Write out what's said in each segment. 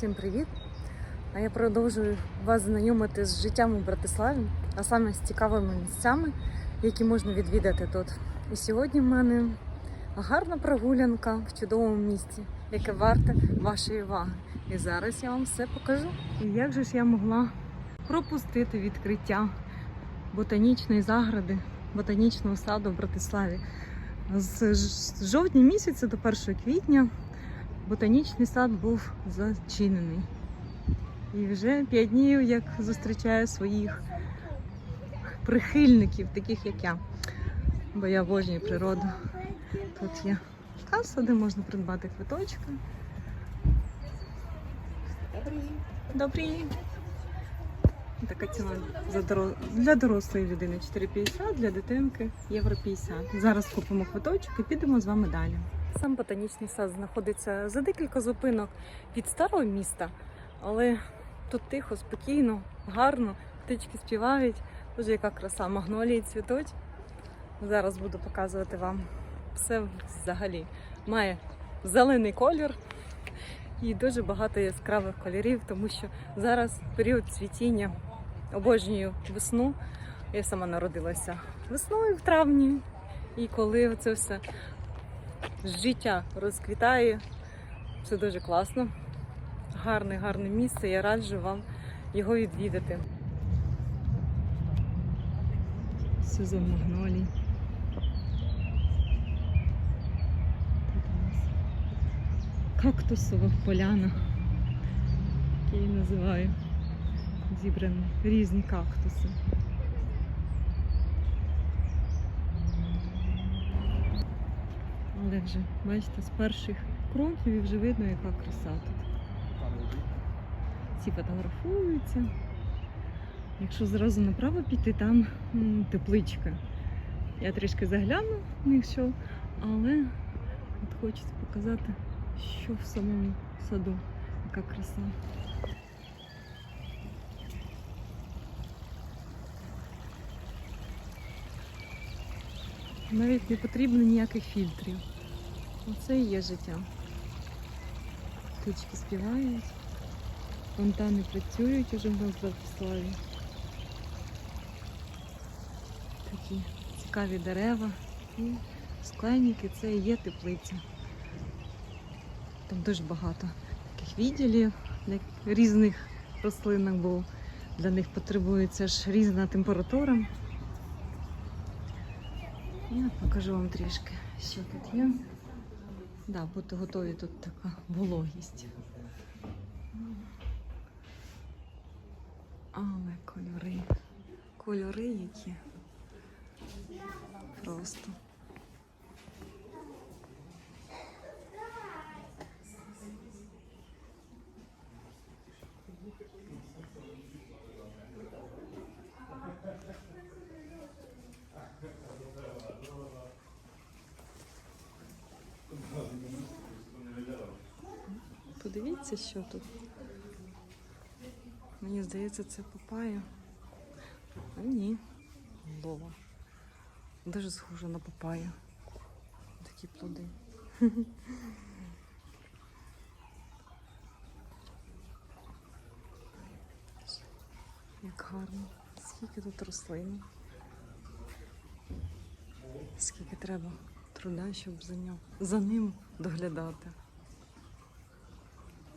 Всім привіт! А я продовжую вас знайомити з життям у Братиславі, а саме з цікавими місцями, які можна відвідати тут. І сьогодні в мене гарна прогулянка в чудовому місті, яке варте вашої уваги. І зараз я вам все покажу. І як же ж я могла пропустити відкриття ботанічної загради, ботанічного саду в Братиславі? З жовтня місяця до 1 квітня ботанічний сад був зачинений. І вже п'ять днів як зустрічаю своїх прихильників, таких як я. Бо я обожнюю природу. Тут є каса, де можна придбати квиточки. Добрі. Така ціна за для дорослої людини 4,50, для дитинки євро 50. Зараз купимо квиточок і підемо з вами далі. Сам ботанічний сад знаходиться за декілька зупинок від старого міста, але тут тихо, спокійно, гарно, птички співають. Дуже яка краса, магнолії цвітуть. Зараз буду показувати вам все взагалі. Має зелений колір і дуже багато яскравих кольорів, тому що зараз період цвітіння. Обожнюю весну. Я сама народилася весною в травні. І коли це все життя розквітає, це дуже класно. Гарне, гарне місце. Я раджу вам його відвідати. Сезон магнолій. Кактусова поляна, як я її називаю. Зібрані різні кактуси. Але вже, бачите, з перших кроків і вже видно, яка краса тут. Всі фотографуються. Якщо зразу направо піти, там тепличка. Я трішки загляну, якщо, але от хочеться показати, що в самому саду, яка краса. Навіть не потрібно ніяких фільтрів. Оце і є життя. Птички співають, фонтани працюють уже в нас в Братиславі. Такі цікаві дерева і скленники це і є теплиця. Там дуже багато таких відділів різних рослинок, бо для них потребується ж різна температура. Я покажу вам трішки, що тут є. Да, бути готові, тут така вологість. Але кольори. Кольори які. Просто. Подивіться, що тут. Мені здається, це папая. А ні, лова. Дуже схоже на папаю. Такі плоди. Як гарно. Скільки тут рослин. Скільки треба труда, щоб за, ним доглядати.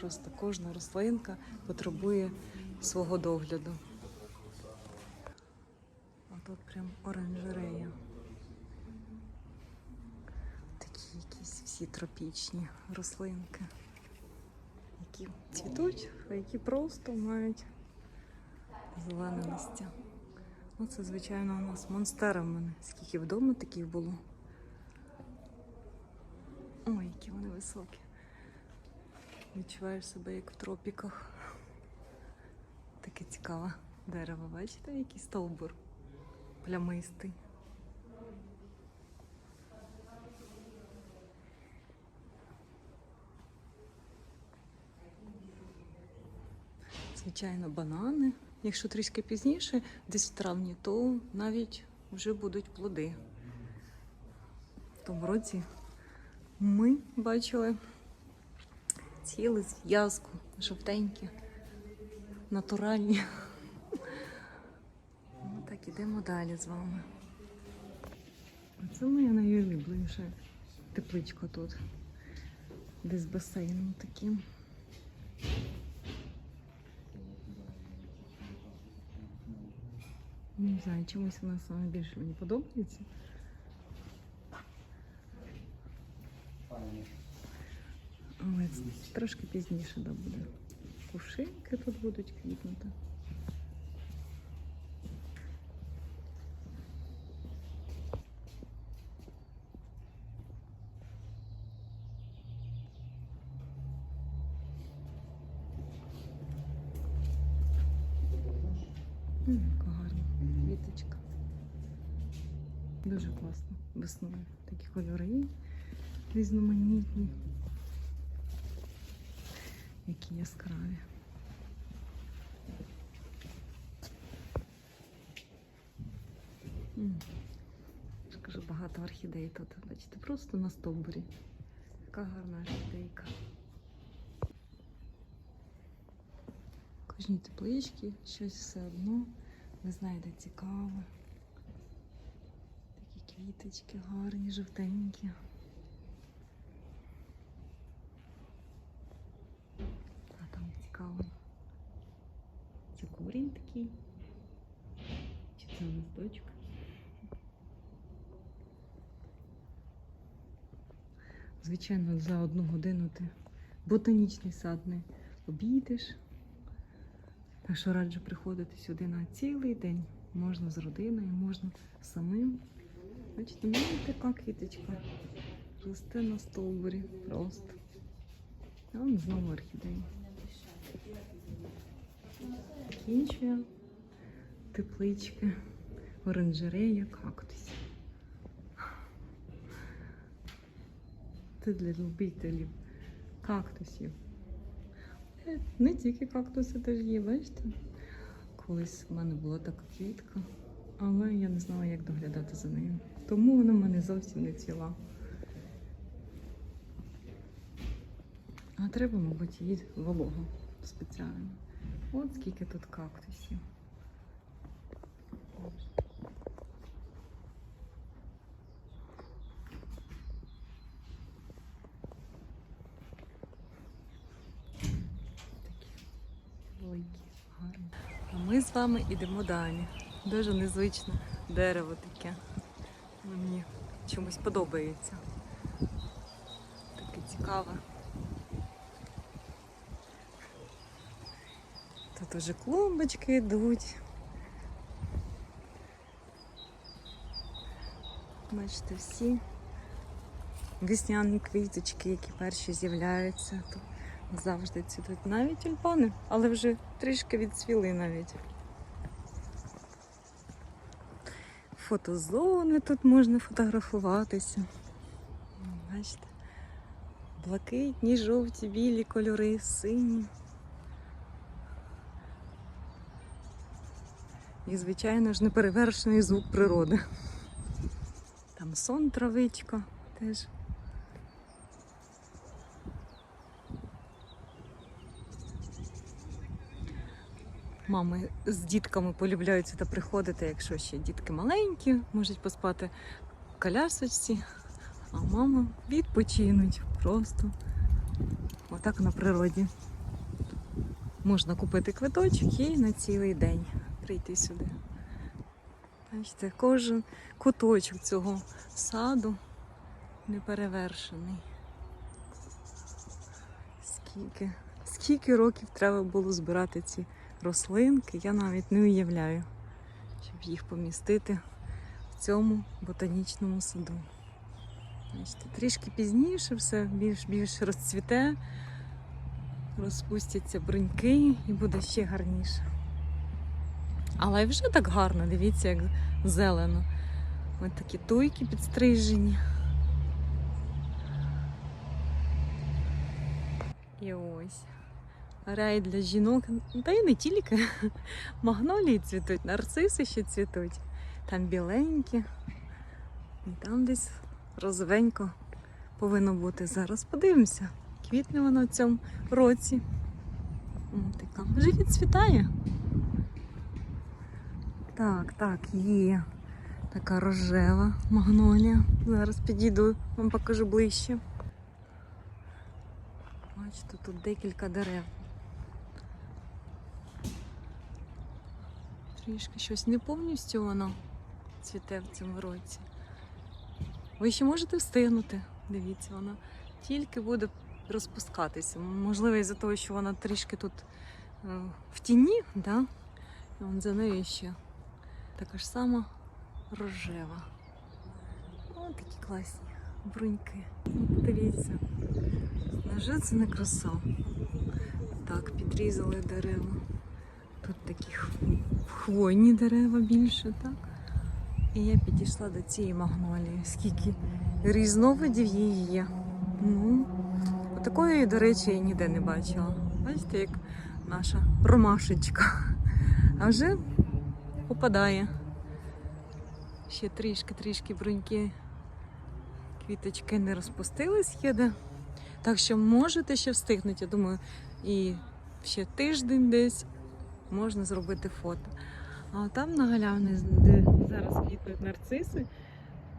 Просто кожна рослинка потребує свого догляду. А тут прям оранжерея. Такі якісь всі тропічні рослинки, які цвітуть, а які просто мають зелене листя. Ну, це, звичайно, у нас монстера в мене. Скільки вдома таких було. Ой, які вони високі. Відчуваєш себе як в тропіках. Таке цікаве дерево, бачите, який стовбур плямистий. Звичайно, банани. Якщо трішки пізніше, десь в травні, то навіть вже будуть плоди. В тому році ми бачили Цілий зв'язку, жовтенькі, натуральні. Ну так, ідемо далі з вами. Це моя найулюбленіша тепличка тут. Десь з басейном таким. Не знаю, чомусь вона саме більше мені подобається. Але це трошки пізніше да, буде. Кувшинки тут будуть квітнути. Гарна квіточка. Дуже класно. Весною. Такі кольори різноманітні. Які яскраві. М. Я ж кажу, багато орхідей тут. Бачите, просто на стовбурі. Яка гарна орхідейка. Кожній тепличці щось все одно ви знайдете цікаве. Такі квіточки гарні, жовтенькі. А там цікаво. Це корінь такий. Чи це листочок? Звичайно, за одну годину ти ботанічний сад не обійдеш. Так що раджу приходити сюди на цілий день. Можна з родиною, можна самим. Бачите, мені така квіточка. Росте на стовбурі просто. А вон знову орхідея. Кінчує теплички, оранжерея, кактусів. Це для любителів кактусів. Е, Не тільки кактуси теж є, бачите? Колись в мене була така квітка, але я не знала, як доглядати за нею. Тому вона в мене зовсім не ціла. А треба, мабуть, її вологу спеціально. От скільки тут кактусів. Такі великі, гарні. А ми з вами йдемо далі. Дуже незвичне дерево таке. Мені чомусь подобається. Таке цікаве. Тут уже клумбочки йдуть. Бачите, всі весняні квіточки, які перші з'являються, то завжди цвітуть. Навіть тюльпани, але вже трішки відцвіли навіть. Фотозони тут можна фотографуватися. Бачите, блакитні, жовті, білі кольори, сині. І, звичайно ж, неперевершений звук природи. Там сон травичка теж. Мами з дітками полюбляють сюди приходити, якщо ще дітки маленькі, можуть поспати в колясочці, а мама відпочинуть просто отак на природі. Можна купити квиточок і на цілий день прийти сюди. Бачите, кожен куточок цього саду неперевершений. Скільки, скільки років треба було збирати ці рослинки, я навіть не уявляю, щоб їх помістити в цьому ботанічному саду. Бачите, трішки пізніше все більш більш розцвіте, розпустяться бруньки і буде ще гарніше. Але вже так гарно, дивіться, як зелено. Ось такі туйки підстрижені. І ось. Рай для жінок, та й не тільки. Магнолії цвітуть, нарциси ще цвітуть. Там біленькі. І там десь розовенько повинно бути. Зараз подивимося, Квітне вона в цьому році. М, Така. Так, так, є. Така рожева магнолія. Зараз підійду, вам покажу ближче. Бачите, тут декілька дерев. Трішки щось не повністю воно цвіте в цьому році. Ви ще можете встигнути. Дивіться, вона тільки буде розпускатися. Можливо, із-за того, що вона трішки тут е, в тіні, да? Вон за нею ще така ж сама рожева. О, такі класні бруньки. Дивіться. Невже це не краса? Так, підрізали дерева. Тут такі хвойні дерева більше, так? І я підійшла до цієї магнолії. Скільки різновидів її є. Ну, такої, до речі, я ніде не бачила. Бачите, як наша ромашечка. А вже попадає. Ще трішки-трішки бруньки. Квіточки не розпустились є де. Так що можете ще встигнути, я думаю, і ще тиждень десь можна зробити фото. А там на галявні, де зараз квітнуть нарциси,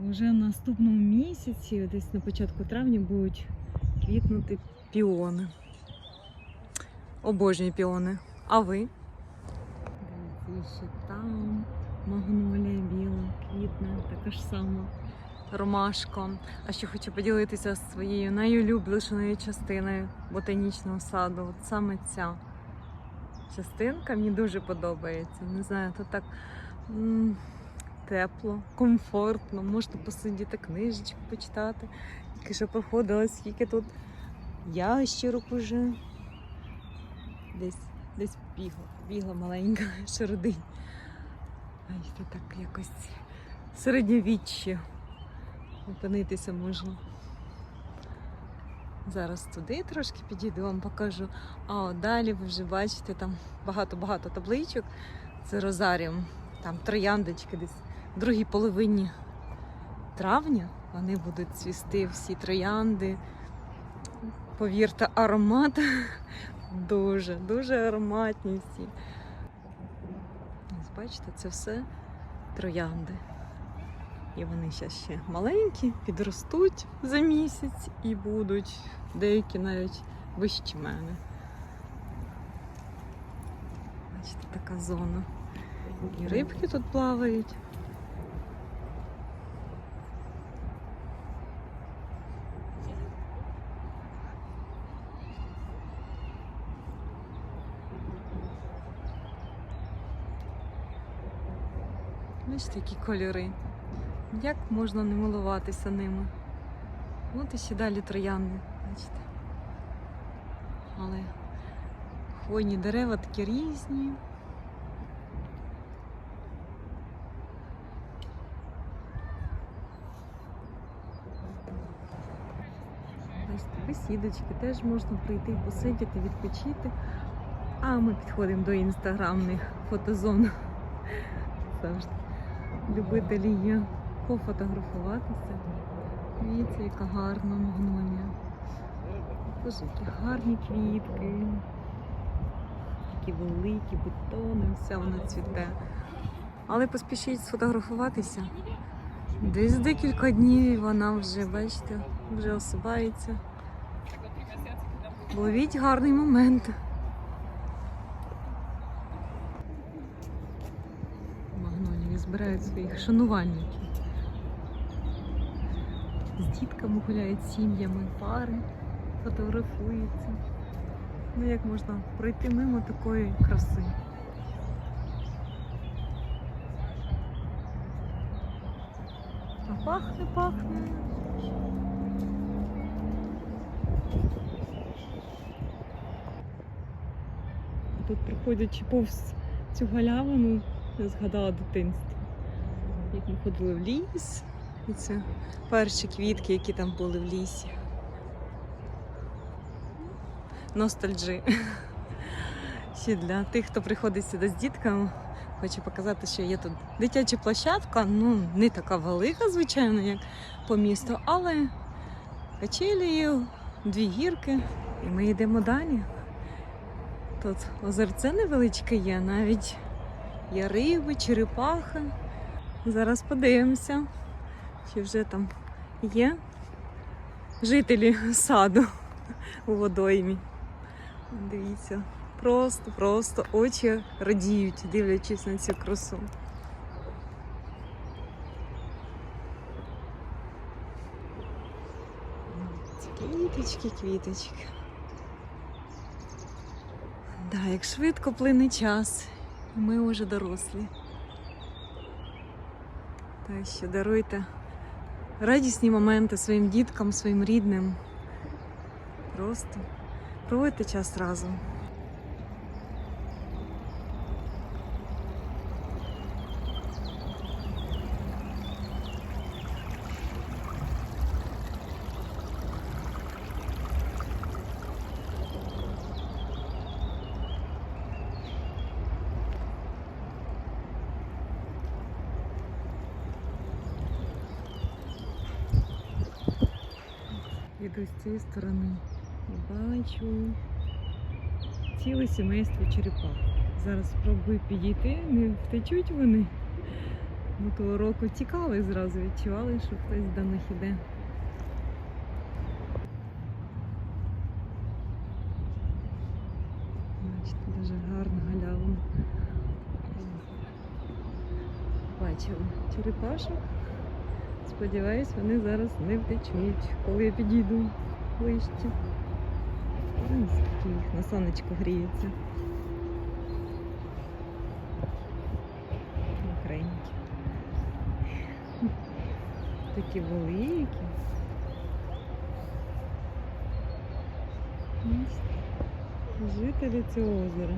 вже в наступному місяці, десь на початку травня, будуть квітнути піони. Обожнюю піони. А ви? Дивіться, ще там магнолія біла, квітне, така ж сама ромашка. А ще хочу поділитися своєю найулюбленішою частиною ботанічного саду. От саме ця частинка мені дуже подобається. Не знаю, тут так тепло, комфортно, можна посидіти книжечку почитати. Тільки що проходила, скільки тут ящерок уже. Десь, десь бігла, бігла маленька шародинь. Ай, це так якось середньовіччя опинитися можна. Зараз туди трошки підійду, вам покажу. А от далі ви вже бачите там багато-багато табличок. Це розаріум. Там трояндочки десь в другій половині травня. Вони будуть цвісти всі троянди. Повірте, аромат дуже, дуже ароматні всі. Ось бачите, це все троянди. І вони зараз ще маленькі, підростуть за місяць і будуть деякі навіть вищі мене. Бачите, така зона. І рибки тут плавають. Бачите, які кольори. Як можна не милуватися ними? От і ще далі троянди, бачите. Але хвойні дерева такі різні. Бесідочки теж можна прийти, посидіти, відпочити. А ми підходимо до інстаграмних фотозон. Завжди любителі є пофотографуватися. Дивіться, яка гарна магнолія. Боже, гарні квітки. Такі великі бутони, вся вона цвіте. Але поспішіть сфотографуватися. Десь декілька днів вона вже, бачите, вже осипається. Ловіть гарний момент. Магнолії збирають своїх шанувальників. З дітками гуляють сім'ями, пари, фотографуються. Ну як можна пройти мимо такої краси? А пахне, пахне. Тут проходячи повз цю галявину, я згадала дитинство. Як ми ходили в ліс. І це перші квітки, які там були в лісі. Ностальджі. Ще для тих, хто приходить сюди з дітками, хочу показати, що є тут дитяча площадка, ну не така велика, звичайно, як по місту, але качелі дві гірки, і ми йдемо далі. Тут озерце невеличке є, навіть є риби, черепахи. Зараз подивимося, чи вже там є жителі саду у водоймі. Дивіться, просто, просто очі радіють, дивлячись на цю красу. Квіточки, квіточки. Да, як швидко плине час, ми вже дорослі. Так що даруйте радісні моменти своїм діткам, своїм рідним. Просто проводьте час разом. Іду з цієї сторони і бачу ціле сімейство черепах. Зараз спробую підійти, не втечуть вони. Бо того року тікали зразу, відчували, що хтось до них іде. Бачите, дуже гарна галявина. Бачила черепашок. Сподіваюсь, вони зараз не втечуть, коли я підійду. Ось такі їх на сонечку гріються. Окренькі. Такі великі. Жителі цього озера.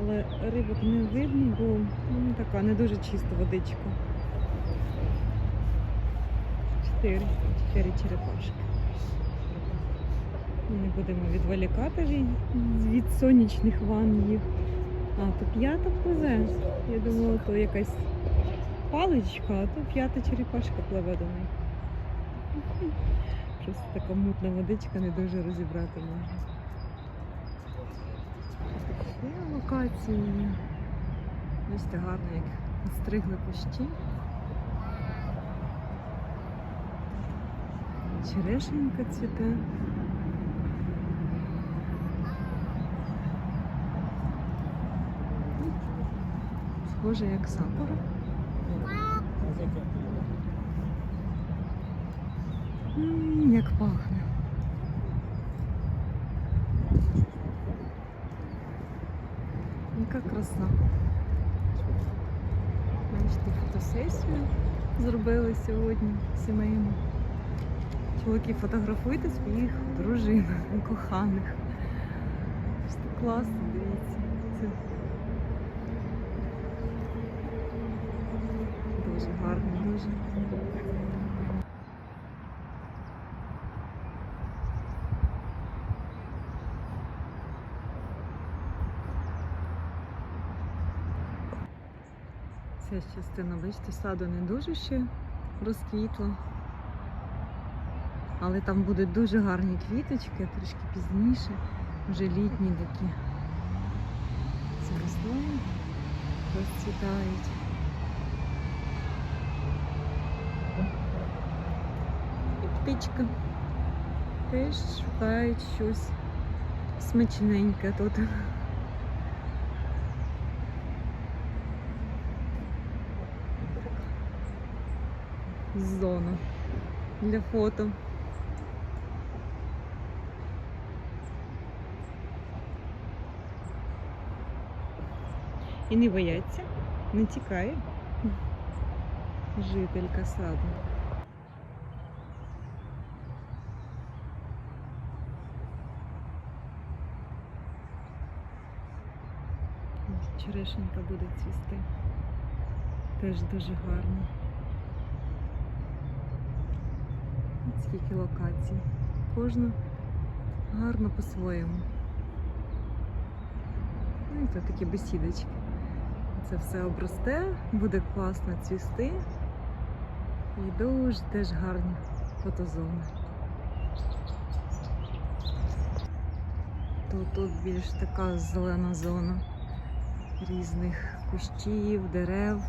Але рибок не видно, бо ну, така не дуже чиста водичка. Чотири. Чотири черепашки. Не будемо відволікати від, сонячних ванн їх. А, то п'ята пливе. Я думала, то якась паличка, а то п'ята черепашка пливе до них. Просто така мутна водичка, не дуже розібрати можна. Ще локації. є. Бачите, гарно, як стригли кущі. Черешенька цвіте. Схоже, як сакура. М, Як пахне. Яка краса. Бачите, фотосесію зробили сьогодні сімейну. Чоловіки, фотографуйте своїх дружин, коханих. Просто класно, дивіться. Це дуже гарно, дуже. Ця частина, бачите, саду не дуже ще розквітла. Але там будуть дуже гарні квіточки, трішки пізніше, вже літні такі. Ці рослини розцвітають. І птичка теж шукають щось смачненьке тут. Зона для фото. І не бояться, не тікає. Жителька саду. Черешенька буде цвісти. Теж дуже гарно. Ось Скільки локацій. Кожна гарно по-своєму. Ну і тут такі бесідочки. Це все обросте, буде класно цвісти. І дуже теж гарні фотозони. то тут більш така зелена зона різних кущів, дерев.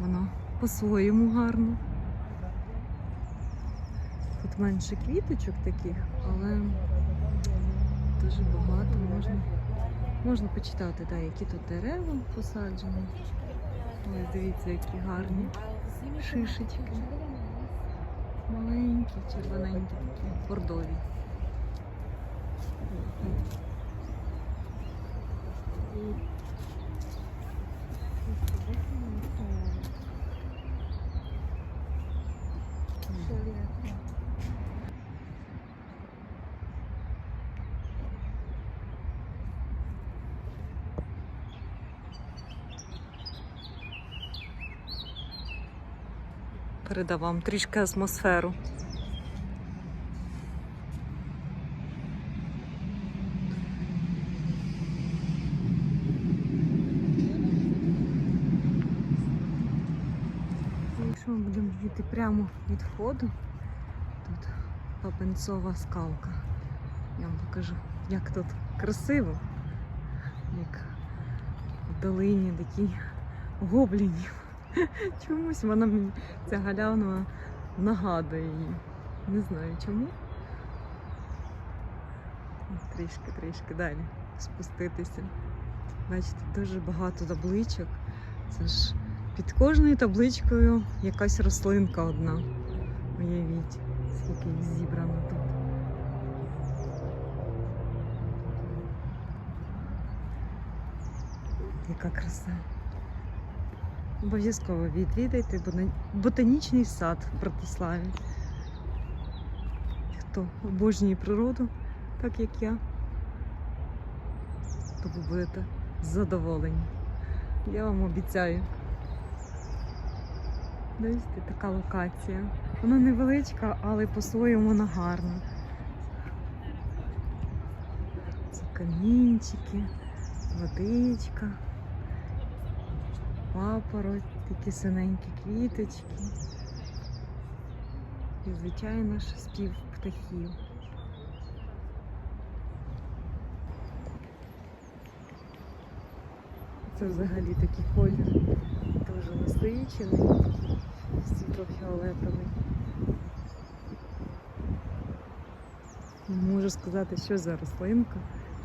Воно по-своєму гарно. Тут менше квіточок таких, але дуже багато можна. Можна почитати, да, які тут дерева посаджені. Ой, дивіться, які гарні шишечки. Маленькі, червоненькі такі, бордові. Передав вам трішки атмосферу. Якщо ми будемо йти прямо від входу, тут Папенцова скалка. Я вам покажу, як тут красиво, як в долині такій гоблінів. Чомусь вона мені ця галявина нагадує її. Не знаю чому. Трішки, трішки далі спуститися. Бачите, дуже багато табличок. Це ж під кожною табличкою якась рослинка одна. Уявіть, скільки їх зібрано тут. Яка краса. Обов'язково відвідайте ботанічний сад в Братиславі. Хто обожнює природу, так як я, то ви будете задоволені. Я вам обіцяю. Бачите, така локація. Вона невеличка, але по-своєму вона гарна. Це камінчики, водичка папороть, такі синенькі квіточки. І, звичайно ж, спів птахів. Це взагалі такий колір дуже насичений, світло-фіолетовий. Не можу сказати, що за рослинка,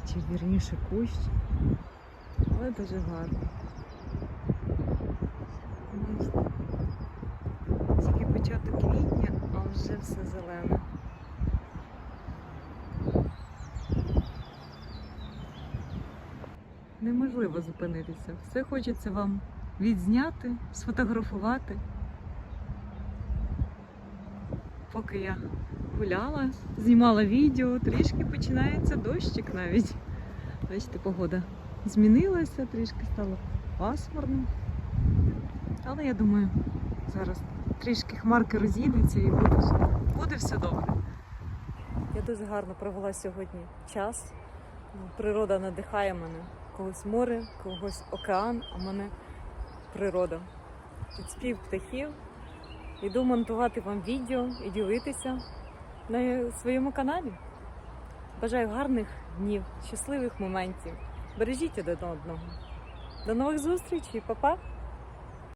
чи вірніше кущ, але дуже гарно. Бачите? Тільки початок квітня, а вже все зелене. Неможливо зупинитися. Все хочеться вам відзняти, сфотографувати. Поки я гуляла, знімала відео, трішки починається дощик навіть. Бачите, погода змінилася, трішки стало пасмурно. Але я думаю, зараз трішки хмарки розійдуться і буде, буде все добре. Я дуже гарно провела сьогодні час. Природа надихає мене. Когось море, когось океан, а мене природа. Тут спів птахів. Іду монтувати вам відео і ділитися на своєму каналі. Бажаю гарних днів, щасливих моментів. Бережіть один одного. До нових зустрічей, па-па!